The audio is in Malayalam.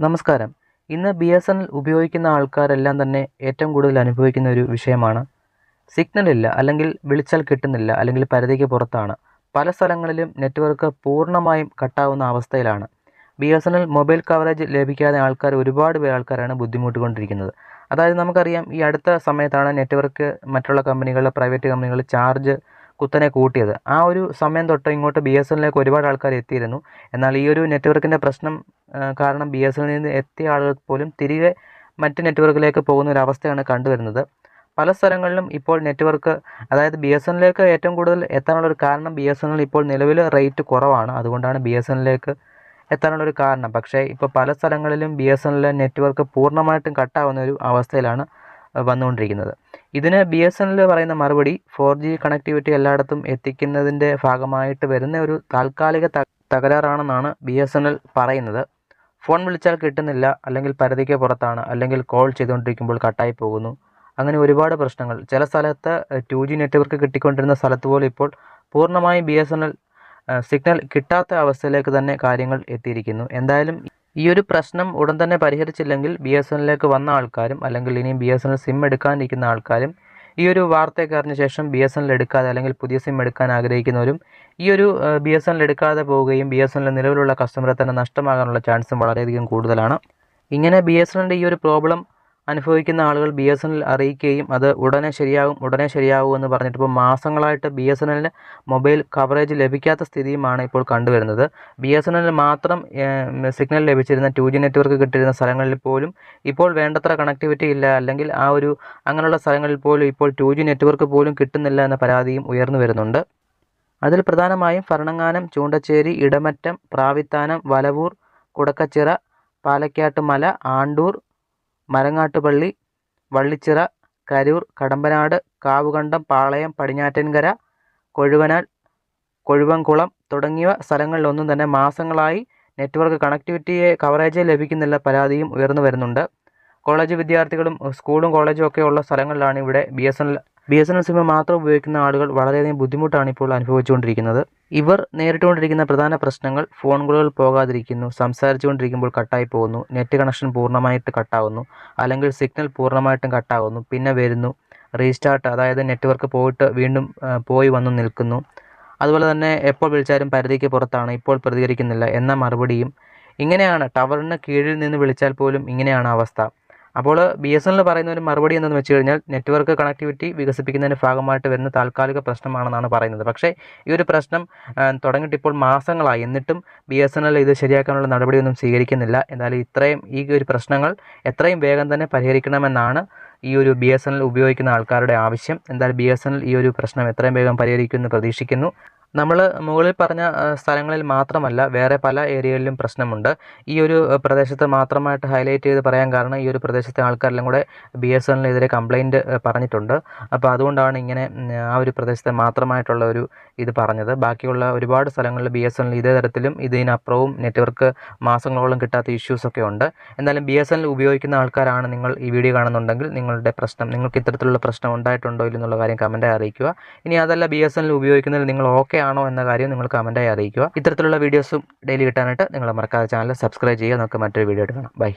നമസ്കാരം. ഇന്ന് ബി എസ് എൻ എൽ ഉപയോഗിക്കുന്ന ആൾക്കാരെല്ലാം തന്നെ ഏറ്റവും കൂടുതൽ അനുഭവിക്കുന്ന ഒരു വിഷയമാണ്. സിഗ്നൽ ഇല്ല അല്ലെങ്കിൽ വിളിച്ചാൽ കിട്ടുന്നില്ല അല്ലെങ്കിൽ പരിധിക്ക് പുറത്താണ്. പല സ്ഥലങ്ങളിലും നെറ്റ്വർക്ക് പൂർണമായും കട്ടാവുന്ന അവസ്ഥയിലാണ്. B S N L mobile coverage ലഭിക്കാതെ ആൾക്കാർ ഒരുപാട് പേർ ആൾക്കാരാണ് ബുദ്ധിമുട്ടിക്കൊണ്ടിരിക്കുന്നത്. അതായത് നമുക്കറിയാം ഈ അടുത്ത സമയത്താണ് നെറ്റ്വർക്ക് മറ്റുള്ള കമ്പനികൾ പ്രൈവറ്റ് കമ്പനികൾ ചാർജ് കുത്തനെ കൂട്ടിയത്. ആ ഒരു സമയം തൊട്ട് ഇങ്ങോട്ട് ബി എസ് എല്ലിലേക്ക് ഒരുപാട് ആൾക്കാർ എത്തിയിരുന്നു. എന്നാൽ ഈ ഒരു നെറ്റ്വർക്കിന്റെ പ്രശ്നം കാരണം ബി എസ് എന്നിൽ നിന്ന് എത്തിയ ആളുകൾ പോലും തിരികെ മറ്റ് നെറ്റ്വർക്കിലേക്ക് പോകുന്ന ഒരു അവസ്ഥയാണ് കണ്ടുവരുന്നത്. പല സ്ഥലങ്ങളിലും ഇപ്പോൾ നെറ്റ്വർക്ക് അതായത് ബി എസ് എന്നിലേക്ക് ഏറ്റവും കൂടുതൽ എത്താനുള്ള ഒരു കാരണം ബി എസ് എന്നിൽ ഇപ്പോൾ നിലവിൽ റേറ്റ് കുറവാണ്. അതുകൊണ്ടാണ് ബി എസ് എന്നിലേക്ക് എത്താനുള്ള ഒരു കാരണം. പക്ഷേ ഇപ്പോൾ പല സ്ഥലങ്ങളിലും ബി എസ് എന്നിലെ നെറ്റ്വർക്ക് പൂർണമായിട്ടും കട്ടാവുന്ന ഒരു അവസ്ഥയിലാണ് വന്നുകൊണ്ടിരിക്കുന്നത്. ഇതിന് ബി എസ് എന്നിൽ പറയുന്ന മറുപടി ഫോർ ജി കണക്ടിവിറ്റി എല്ലായിടത്തും എത്തിക്കുന്നതിന്റെ ഭാഗമായിട്ട് വരുന്ന ഒരു താൽക്കാലിക തകരാറാണെന്നാണ് ബി എസ് എൻ എൽ പറയുന്നത്. ഫോൺ വിളിച്ചാൽ കിട്ടുന്നില്ല അല്ലെങ്കിൽ പരിധിക്ക് പുറത്താണ് അല്ലെങ്കിൽ കോൾ ചെയ്തുകൊണ്ടിരിക്കുമ്പോൾ കട്ടായി പോകുന്നു. അങ്ങനെ ഒരുപാട് പ്രശ്നങ്ങൾ. ചില സ്ഥലത്ത് ടു ജി നെറ്റ്വർക്ക് കിട്ടിക്കൊണ്ടിരുന്ന സ്ഥലത്ത് പോലും ഇപ്പോൾ പൂർണമായും B S N L signal കിട്ടാത്ത അവസ്ഥയിലേക്ക് തന്നെ കാര്യങ്ങൾ എത്തിയിരിക്കുന്നു. എന്തായാലും ഈ ഒരു പ്രശ്നം ഉടൻ തന്നെ പരിഹരിച്ചില്ലെങ്കിൽ ബി എസ് എൻ എല്ലിലേക്ക് വന്ന ആൾക്കാരും അല്ലെങ്കിൽ ഇനിയും B S N L sim എടുക്കാനിരിക്കുന്ന ആൾക്കാരും ഈ ഒരു വാർത്തയൊക്കെ അറിഞ്ഞ ശേഷം ബി എസ് എൻ എൽ എടുക്കാതെ അല്ലെങ്കിൽ പുതിയ സിം എടുക്കാൻ ആഗ്രഹിക്കുന്നവരും ഈ ഒരു ബി എസ് എൻ എൽ എടുക്കാതെ പോവുകയും ബി എസ് എൻ എൽ നിലവിലുള്ള കസ്റ്റമറെ തന്നെ നഷ്ടമാകാനുള്ള ചാൻസും വളരെയധികം കൂടുതലാണ്. ഇങ്ങനെ ബി എസ് എൻ ഈ ഒരു പ്രോബ്ലം അനുഭവിക്കുന്ന ആളുകൾ ബി എസ് എൻ എൽ അറിയിക്കുകയും അത് ഉടനെ ശരിയാകും ഉടനെ ശരിയാകും എന്ന് പറഞ്ഞിട്ട് ഇപ്പോൾ മാസങ്ങളായിട്ട് ബി എസ് എൻ എല്ലിന് മൊബൈൽ കവറേജ് ലഭിക്കാത്ത സ്ഥിതിയുമാണ് ഇപ്പോൾ കണ്ടുവരുന്നത്. ബി എസ് എൻ എല്ലിന് മാത്രം സിഗ്നൽ ലഭിച്ചിരുന്ന ടു ജി നെറ്റ്വർക്ക് കിട്ടിയിരുന്ന സ്ഥലങ്ങളിൽ പോലും ഇപ്പോൾ വേണ്ടത്ര കണക്ടിവിറ്റി ഇല്ല. അല്ലെങ്കിൽ ആ ഒരു അങ്ങനെയുള്ള സ്ഥലങ്ങളിൽ പോലും ഇപ്പോൾ ടു ജി നെറ്റ്വർക്ക് പോലും കിട്ടുന്നില്ല എന്ന പരാതിയും ഉയർന്നു വരുന്നുണ്ട്. അതിൽ പ്രധാനമായും ഭരണങ്ങാനം ചൂണ്ടച്ചേരി ഇടമറ്റം പ്രാവിത്താനം വലവൂർ കുടക്കച്ചിറ പാലക്കാട്ട് മല ആണ്ടൂർ മരങ്ങാട്ടുപള്ളി വള്ളിച്ചിറ കരൂർ കടമ്പനാട് കാവുകണ്ടം പാളയം പടിഞ്ഞാറ്റൻകര കൊഴുവനാൽ കൊഴുവൻകുളം തുടങ്ങിയ സ്ഥലങ്ങളിലൊന്നും തന്നെ മാസങ്ങളായി നെറ്റ്വർക്ക് കണക്ടിവിറ്റിയെ കവറേജ് ലഭിക്കുന്നില്ല പരാതിയും ഉയർന്നു വരുന്നുണ്ട്. കോളേജ് വിദ്യാർത്ഥികളും സ്കൂളും കോളേജും ഒക്കെ ഉള്ള സ്ഥലങ്ങളിലാണ് ഇവിടെ B S N L B S N L sim മാത്രം ഉപയോഗിക്കുന്ന ആളുകൾ വളരെയധികം ബുദ്ധിമുട്ടാണ് ഇപ്പോൾ അനുഭവിച്ചുകൊണ്ടിരിക്കുന്നത്. ഇവർ നേരിട്ടുകൊണ്ടിരിക്കുന്ന പ്രധാന പ്രശ്നങ്ങൾ ഫോൺ കോളുകൾ പോകാതിരിക്കുന്നു സംസാരിച്ചുകൊണ്ടിരിക്കുമ്പോൾ കട്ടായി പോകുന്നു നെറ്റ് കണക്ഷൻ പൂർണമായിട്ട് കട്ടാവുന്നു അല്ലെങ്കിൽ സിഗ്നൽ പൂർണമായിട്ടും കട്ടാവുന്നു പിന്നെ വരുന്നു റീസ്റ്റാർട്ട് അതായത് നെറ്റ്വർക്ക് പോയിട്ട് വീണ്ടും പോയി വന്നു നിൽക്കുന്നു. അതുപോലെ തന്നെ എപ്പോൾ വിളിച്ചാലും പരിധിക്ക് പുറത്താണ് ഇപ്പോൾ പ്രതികരിക്കുന്നില്ല എന്ന മറുപടിയും. ഇങ്ങനെയാണ് ടവറിന് കീഴിൽ നിന്ന് വിളിച്ചാൽ പോലും ഇങ്ങനെയാണ് അവസ്ഥ. അപ്പോൾ ബി എസ് എൻ പറയുന്ന ഒരു മറുപടി എന്തെന്ന് വെച്ച് കഴിഞ്ഞാൽ നെറ്റ്വർക്ക് കണക്ടിവിറ്റി വികസിപ്പിക്കുന്നതിന്റെ ഭാഗമായിട്ട് വരുന്ന താൽക്കാലിക പ്രശ്നമാണെന്നാണ് പറയുന്നത്. പക്ഷേ ഈ ഒരു പ്രശ്നം തുടങ്ങിയിട്ടിപ്പോൾ മാസങ്ങളായി. എന്നിട്ടും ബി എസ് എൻ എൽ ഇത് ശരിയാക്കാനുള്ള നടപടിയൊന്നും സ്വീകരിക്കുന്നില്ല. എന്നാലും ഇത്രയും ഈ ഒരു പ്രശ്നങ്ങൾ എത്രയും വേഗം തന്നെ പരിഹരിക്കണമെന്നാണ് ഈ ഒരു ബി എസ് എൻ എൽ ഉപയോഗിക്കുന്ന ആൾക്കാരുടെ ആവശ്യം. എന്തായാലും ബി എസ് എൻ എൽ ഈ ഒരു പ്രശ്നം എത്രയും വേഗം പരിഹരിക്കുമെന്ന് പ്രതീക്ഷിക്കുന്നു. നമ്മൾ മുകളിൽ പറഞ്ഞ സ്ഥലങ്ങളിൽ മാത്രമല്ല വേറെ പല ഏരിയകളിലും പ്രശ്നമുണ്ട്. ഈ ഒരു പ്രദേശത്ത് മാത്രമായിട്ട് ഹൈലൈറ്റ് ചെയ്ത് പറയാൻ കാരണം ഈ ഒരു പ്രദേശത്തെ ആൾക്കാരെല്ലാം കൂടെ ബി എസ് എന്നിനെതിരെ കംപ്ലൈന്റ് പറഞ്ഞിട്ടുണ്ട്. അപ്പോൾ അതുകൊണ്ടാണ് ഇങ്ങനെ ആ ഒരു പ്രദേശത്തെ മാത്രമായിട്ടുള്ള ഒരു ഇത് പറഞ്ഞത്. ബാക്കിയുള്ള ഒരുപാട് സ്ഥലങ്ങളിൽ ബി എസ് എൻ ഇതേ തരത്തിലും ഇതിനപ്പുറവും നെറ്റ്വർക്ക് മാസങ്ങളോളം കിട്ടാത്ത ഇഷ്യൂസൊക്കെ ഉണ്ട്. എന്തായാലും ബി എസ് എൻ ഉപയോഗിക്കുന്ന ആൾക്കാരാണ് നിങ്ങൾ ഈ വീഡിയോ കാണുന്നുണ്ടെങ്കിൽ നിങ്ങളുടെ പ്രശ്നം നിങ്ങൾക്ക് ഇത്തരത്തിലുള്ള പ്രശ്നം ഉണ്ടായിട്ടുണ്ടോ ഇല്ലെന്നുള്ള കാര്യം കമന്റായി അറിയിക്കുക. ഇനി അതല്ല ബി എസ് എൻ ഉപയോഗിക്കുന്നതിൽ നിങ്ങൾ ഓക്കെ ആണോ എന്ന കാര്യം നിങ്ങൾ കമന്റായി അറിയിക്കുക. ഇത്തരത്തിലുള്ള വീഡിയോസും ഡെയിലി കിട്ടാനായിട്ട് നിങ്ങൾ മറക്കാതെ ചാനൽ സബ്സ്ക്രൈബ് ചെയ്യുക. നമുക്ക് മറ്റൊരു വീഡിയോ എടുക്കണം ബൈ